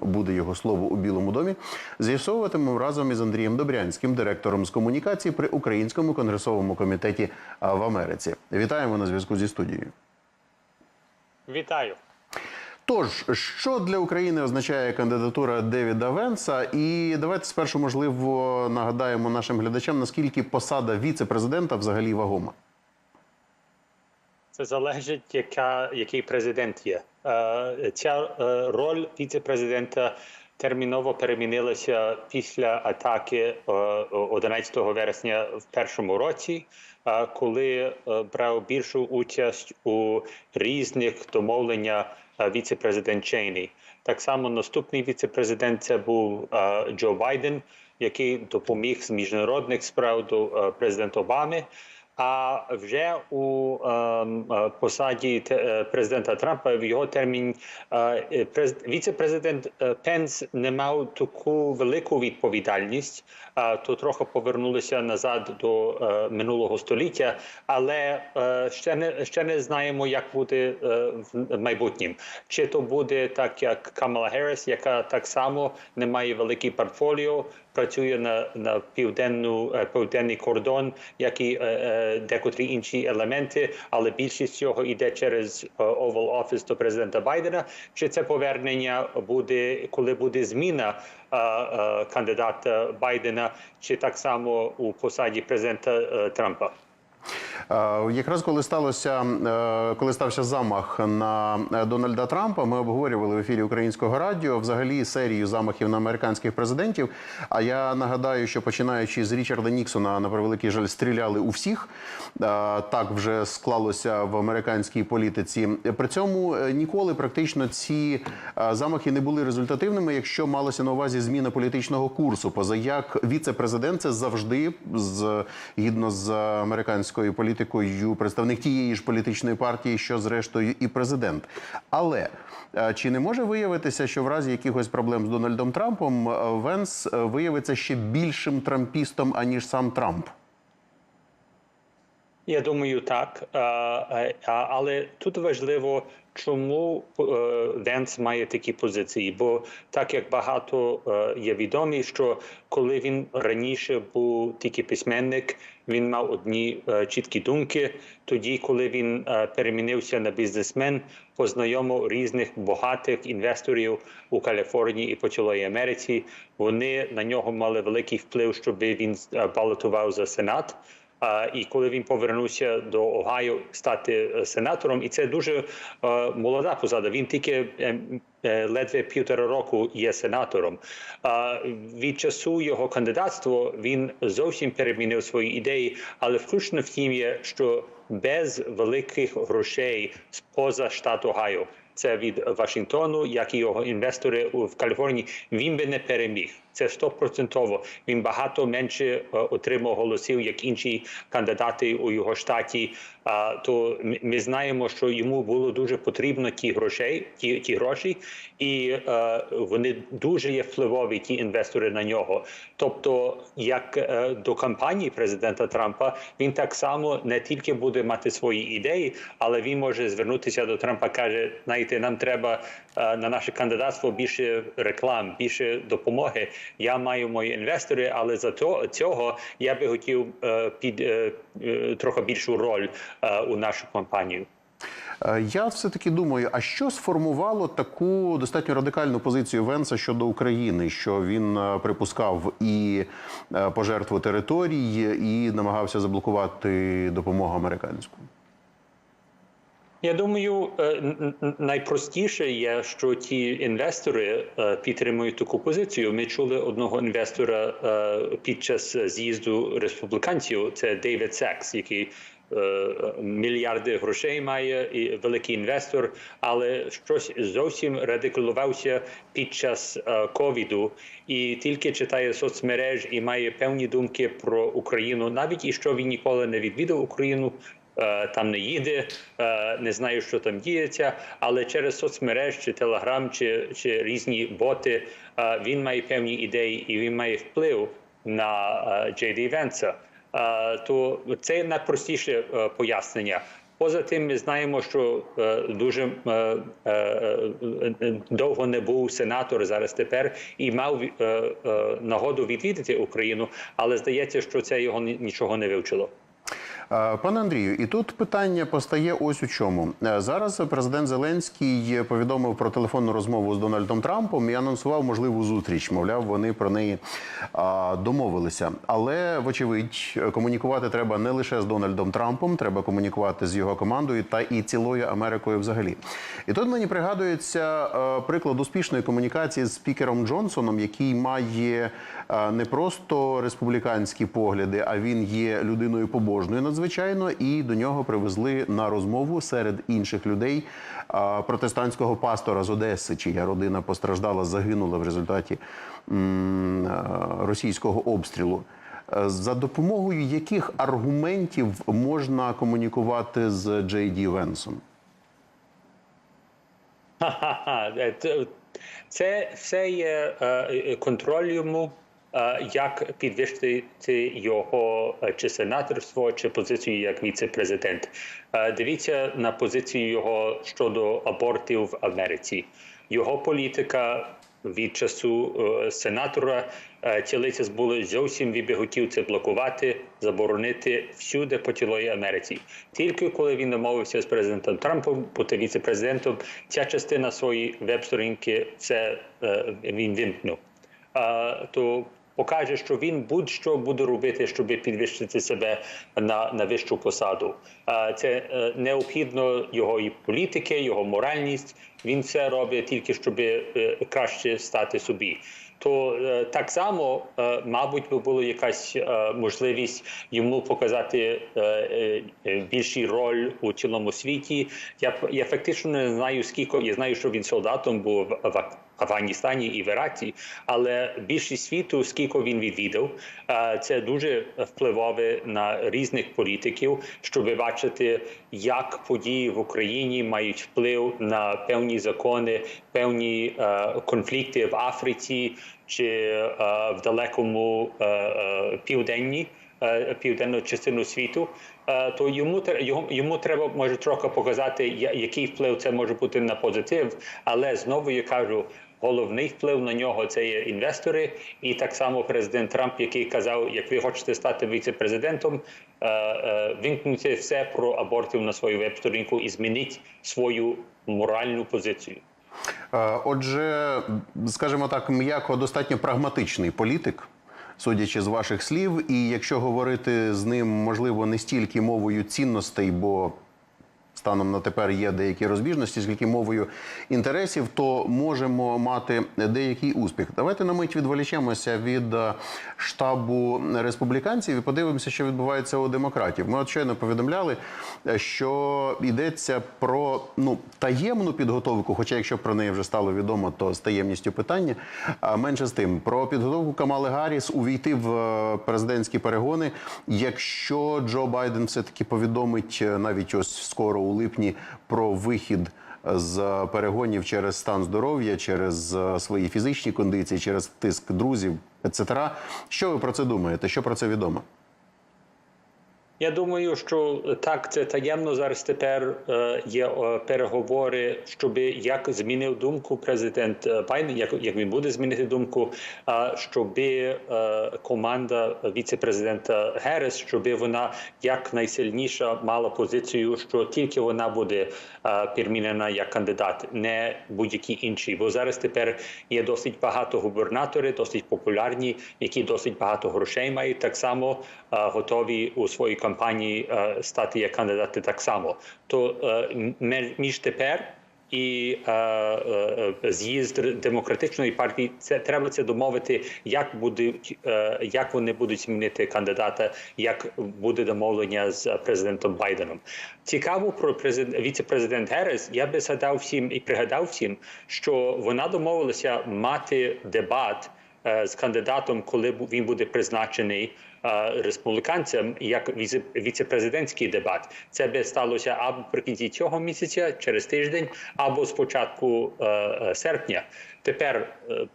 буде його слово у Білому домі. З'ясовуватимемо разом із Андрієм Добрянським, директором з комунікації при Українському конгресовому комітеті в Америці. Вітаємо на зв'язку зі студією. Вітаю. Тож, що для України означає кандидатура Девіда Венса? І давайте спершу, можливо, нагадаємо нашим глядачам, наскільки посада віце-президента взагалі вагома. Це залежить, яка, який президент є. Е, Ця е, роль віце-президента терміново перемінилася після атаки е, 11 вересня в першому році, е, коли е, брав більшу участь у різних домовленнях е, віце-президент Чейні. Так само наступний віце-президент це був е, Джо Байден, який допоміг з міжнародних справ до е, президента Обами. А вже у ем, е, посаді е, президента Трампа в його термін е, през- віце-президент Пенс не мав таку велику відповідальність, то трохи повернулися назад до минулого століття, але ще не ще не знаємо, як буде в майбутнім. Чи то буде так, як Камала Герріс, яка так само не має великий портфоліо, працює на, на південну е, південний кордон, як і е, е, декотрі інші елементи, але більшість цього йде через Oval Office до президента Байдена. Чи це повернення буде, коли буде зміна кандидата Байдена, чи так само у посаді президента Трампа? Е, Якраз коли сталося, е, коли стався замах на е, Дональда Трампа, ми обговорювали в ефірі українського радіо взагалі серію замахів на американських президентів. А я нагадаю, що починаючи з Річарда Ніксона, на превеликий жаль, стріляли у всіх. Так вже склалося в американській політиці. При цьому ніколи практично ці замахи не були результативними, якщо малося на увазі зміна політичного курсу. Поза як віце-президент це завжди з гідно з американською політикою представник тієї ж політичної партії, що зрештою і президент. Але е, чи не може виявитися, що в разі якихось проблем з Дональдом Трампом е, Венс е, виявиться ще більшим трампістом аніж сам Трамп? Я думаю, так. Але тут важливо, чому е, Венс має такі позиції. Бо так як багато е, є відомі, що коли він раніше був тільки письменник, він мав одні е, чіткі думки. Тоді, коли він е, перемінився на бізнесмен, познайомив різних багатих інвесторів у Каліфорнії і по цілої Америці. Вони на нього мали великий вплив, щоб він е, балотував за сенат. І коли він повернувся до Огайо стати е, сенатором, і це дуже е, молода посада. Він тільки е, ледве півтора року є сенатором. Від часу його кандидатства він зовсім перемінив свої ідеї, але включно в тім є, що без великих грошей поза штату Огайо, це від Вашингтону, як і його інвестори в Каліфорнії, він би не переміг. Це стопроцентово. Він багато менше е, отримав голосів, як інші кандидати у його штаті. А, то ми знаємо, що йому було дуже потрібно ті грошей, ті, ті гроші, і е, вони дуже є впливові, ті інвестори на нього. Тобто, як е, до кампанії президента Трампа, він так само не тільки буде мати свої ідеї, але він може звернутися до Трампа. каже: знаєте, нам треба е, на наше кандидатство більше реклам, більше допомоги. Я маю мої інвестори, але за то цього я би хотів е, під е, е, трохи більшу роль у нашу компанію. Я все таки думаю, а що сформувало таку достатньо радикальну позицію Венса щодо України, що він припускав і пожертву територій, і намагався заблокувати допомогу американську? Я думаю, е, найпростіше є, що ті інвестори е, підтримують таку позицію. Ми чули одного інвестора е, під час з'їзду республіканців. Це Дейвід Секс, який мільярди грошей має і великий інвестор, але щось зовсім радикалувався під час ковіду і тільки читає соцмереж і має певні думки про Україну, навіть і що він ніколи не відвідав Україну. Е, Там не їде, е, не знаю, що там діється, але через соцмереж чи телеграм, чи, чи різні боти е, він має певні ідеї і він має вплив на е, Джей Ді Венса. То це найпростіше пояснення. Поза тим, ми знаємо, що дуже довго не був сенатор зараз тепер і мав нагоду відвідати Україну, але здається, що це його ні- нічого не вивчило. Е, Пане Андрію, і тут питання постає ось у чому. Е, Зараз президент Зеленський повідомив про телефонну розмову з Дональдом Трампом і анонсував можливу зустріч. Мовляв, вони про неї домовилися. Але, вочевидь, комунікувати треба не лише з Дональдом Трампом, треба комунікувати з його командою та і цілою Америкою взагалі. І тут мені пригадується е, приклад успішної комунікації з спікером Джонсоном, який має е, не просто республіканські погляди, а він є людиною побожною надзвичайно, і до нього привезли на розмову серед інших людей протестантського пастора з Одеси, чия родина постраждала, загинула в результаті російського обстрілу. Е, За допомогою яких аргументів можна комунікувати з Джей Ді Венсом? Це- все є е, е, контроль йому, як підвищити його е, чи сенаторство, чи позицію як віце-президент. Е, Дивіться на позицію його щодо абортів в Америці. Його політика від часу е, сенатора цілиця було зовсім хотів це блокувати, заборонити всюди по цілої Америці. Тільки коли він домовився з президентом Трампом бути віце-президентом, ця частина своєї веб-сторінки це він вимкнув. То покаже, що він будь-що буде робити, щоб підвищити себе на, на вищу посаду. А, це е, необхідно його і політики, його моральність. Він все робить тільки щоб е, краще стати собі. То е, так само, е, мабуть, би була якась е, можливість йому показати більший роль у цілому світі. Я я фактично не знаю, скільки я знаю, що він солдатом був в Афганістані і в Іраці, але більшість світу, скільки він відвідав, це дуже впливове на різних політиків, щоб бачити, як події в Україні мають вплив на певні закони, певні конфлікти в Африці чи е, в далекому е, е, південні. Південну частину світу, то йому йому, треба може трохи показати, який вплив це може бути на позитив. Але знову я кажу, головний вплив на нього це є інвестори, і так само президент Трамп, який казав, як ви хочете стати віце-президентом, вимкнути все про абортів на свою веб-сторінку і змініть свою моральну позицію. Е, Отже, скажімо так, м'яко достатньо прагматичний політик, судячи з ваших слів. І якщо говорити з ним, можливо, не стільки мовою цінностей, бо станом на тепер є деякі розбіжності, скільки мовою інтересів, то можемо мати деякий успіх. Давайте на мить відволічемося від е, штабу республіканців і подивимося, що відбувається у демократів. Ми от щойно повідомляли, е, що йдеться про ну таємну підготовку, хоча якщо про неї вже стало відомо, то з таємністю питання. А менше з тим про підготовку Камали Гарріс увійти в е, президентські перегони, якщо Джо Байден все таки повідомить навіть ось скоро у липні про вихід з перегонів через стан здоров'я, через е, свої фізичні кондиції, через тиск друзів, etc. Що ви про це думаєте? Що про це відомо? Я думаю, що так, це таємно зараз тепер е, є е, переговори, щоб як змінив думку президент е, Байден, як, як він буде змінити думку, щоб команда віце-президента Герес, щоб вона як найсильніша мала позицію, що тільки вона буде перемінена як кандидат, не будь-які інші. Бо зараз тепер є досить багато губернаторів, досить популярні, які досить багато грошей мають, так само готові у своїй кампанії е, стати як кандидати так само. То е, між тепер і е, з'їзд демократичної партії це треба це домовити, як будуть як вони будуть змінити кандидата, як буде домовлення з президентом Байденом. Цікаво про президент віце-президент Герес. Я би згадав всім і пригадав всім, що вона домовилася мати дебат з кандидатом, коли він буде призначений е, республіканцем як віце- віцепрезидентський дебат. Це би сталося або прикінці цього місяця, через тиждень, або з початку е, е, серпня. Тепер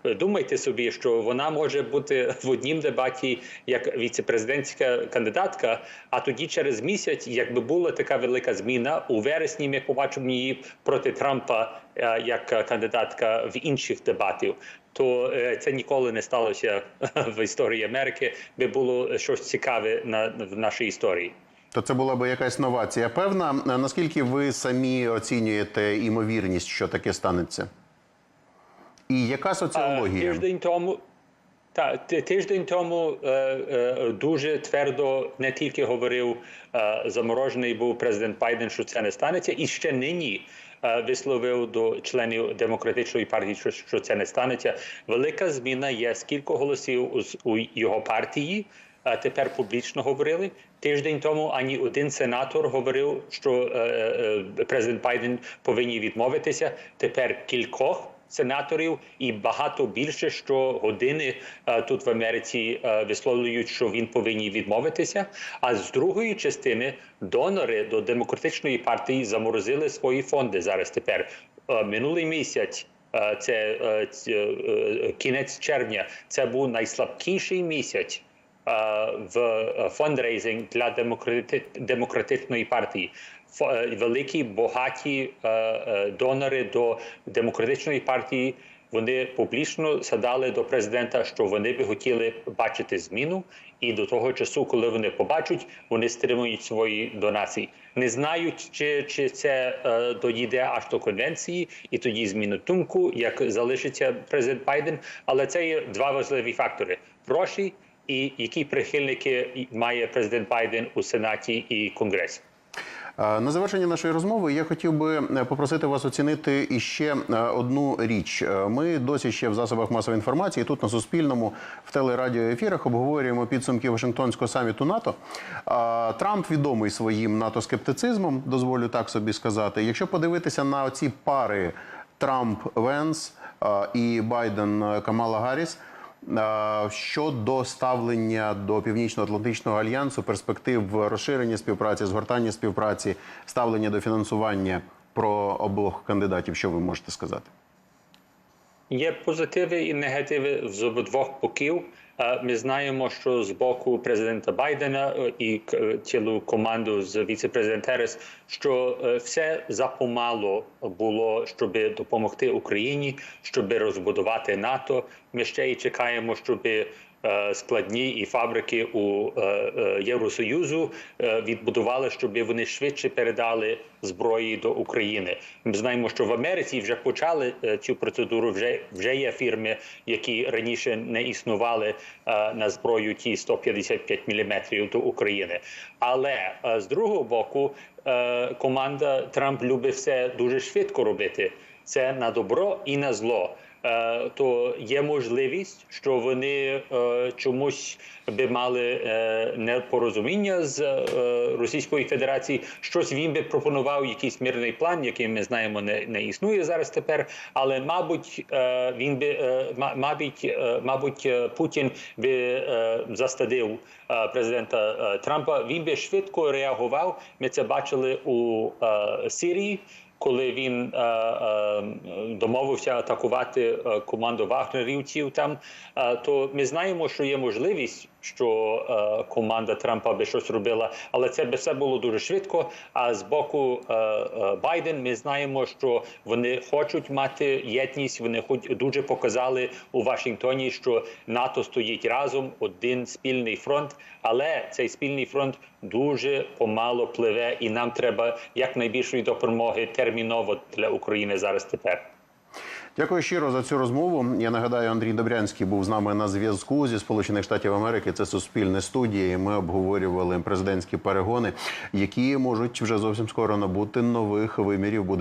е, думайте собі, що вона може бути в однім дебаті як віцепрезидентська кандидатка, а тоді через місяць, якби була така велика зміна, у вересні ми побачимо її проти Трампа е, як кандидатка в інших дебатів. То е, це ніколи не сталося в історії Америки, би було щось цікаве на в нашій історії. То це була би якась новація. Певна, Е, наскільки ви самі оцінюєте імовірність, що таке станеться? І яка соціологія? Тиждень тому. Та тиждень тому е, е, дуже твердо не тільки говорив е, заморожений був президент Байден, що це не станеться, і ще нині висловив до членів демократичної партії, що, це не станеться. Велика зміна є скільки голосів у, його партії. а Тепер публічно говорили тиждень тому. Ані один сенатор говорив, що е, е, президент Байден повинні відмовитися. Тепер кількох сенаторів і багато більше що години е, тут в Америці е, висловлюють, що він повинні відмовитися. А з другої частини донори до демократичної партії заморозили свої фонди зараз. Тепер Е, минулий місяць. Це кінець червня. Це був найслабкіший місяць в е, фондрейзинг для демократи- демократичної партії. Е, Великі багаті е, донори до демократичної партії. Вони публічно задали до президента, що вони би хотіли бачити зміну, і до того часу, коли вони побачать, вони стримують свої донації. Не знають, чи, чи це е, доїде аж до конвенції, і тоді змінить думку, як залишиться президент Байден. Але це є два важливі фактори: гроші і які прихильники має президент Байден у сенаті і конгресі. Е, На завершення нашої розмови я хотів би е, попросити вас оцінити іще е, одну річ. Ми досі ще в засобах масової інформації, тут на Суспільному, в телерадіоефірах обговорюємо підсумки Вашингтонського саміту НАТО. Трамп відомий своїм НАТО-скептицизмом, дозволю так собі сказати. Якщо подивитися на ці пари Трамп-Венс е, і Байден-Камала Гарріс, Е, щодо ставлення до Північно-Атлантичного альянсу, перспектив розширення співпраці, згортання співпраці, ставлення до фінансування про обох кандидатів, що ви можете сказати? Є позитиви і негативи з обох боків. Ми знаємо, що з боку президента Байдена е, і е, цілу команду з віце-президент Терес, що е, все запомало було, щоб допомогти Україні, щоб розбудувати НАТО. Ми ще й чекаємо, щоб складні і фабрики у е, е, Євросоюзу е, відбудували, щоб вони швидше передали зброї до України. Ми знаємо, що в Америці вже почали е, цю процедуру. Вже вже є фірми, які раніше не існували е, на зброю ті 155 мм до України. Але е, з другого боку, е, команда Трамп любить все дуже швидко робити. Це на добро і на зло. Е, то є можливість, що вони е, чомусь би мали е, непорозуміння з Російської Федерації. Щось він би пропонував, якийсь мирний план, який ми знаємо, не, не існує зараз тепер. Але мабуть, він би ма- мабуть, мабуть, Путін би застадив президента Трампа. Він би швидко реагував. Ми це бачили у Сирії коли він е, е, домовився атакувати е, команду вагнерівців там, е, то ми знаємо, що є можливість, що е, команда Трампа би щось робила, але це би все було дуже швидко. А з боку е, е, Байден ми знаємо, що вони хочуть мати єдність. Вони хоч дуже показали у Вашингтоні, що НАТО стоїть разом, один спільний фронт. Але цей спільний фронт дуже помало пливе, і нам треба якнайбільшої допомоги терміново для України зараз тепер. Дякую щиро за цю розмову. Я нагадаю, Андрій Добрянський був з нами на зв'язку зі Сполучених Штатів Америки. Це суспільне студія. і Ми обговорювали президентські перегони, які можуть вже зовсім скоро набути нових вимірів. Будемо